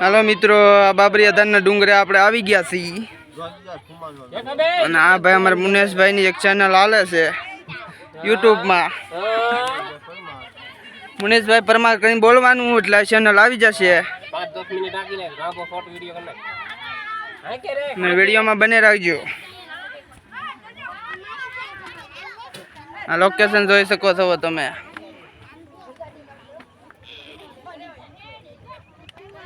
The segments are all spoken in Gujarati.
હાલો મિત્રો, આ બાબરી અદાનના ડુંગરે આપણે આવી ગયા છીએ. અને આ ભાઈ અમારા મુનેશભાઈની એક ચેનલ હાલે છે, યુટ્યુબમાં. મુનેશભાઈ પરમાર કરીને બોલવાનું એટલે ચેનલ આવી જશે. વિડીયોમાં બને રાખજો. આ લોકેશન જોઈ શકો છો તમે.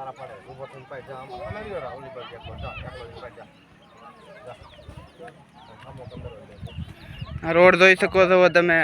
કેટલા કવડે છે પણ? આ રોડ જોઈ શકો છો તમે.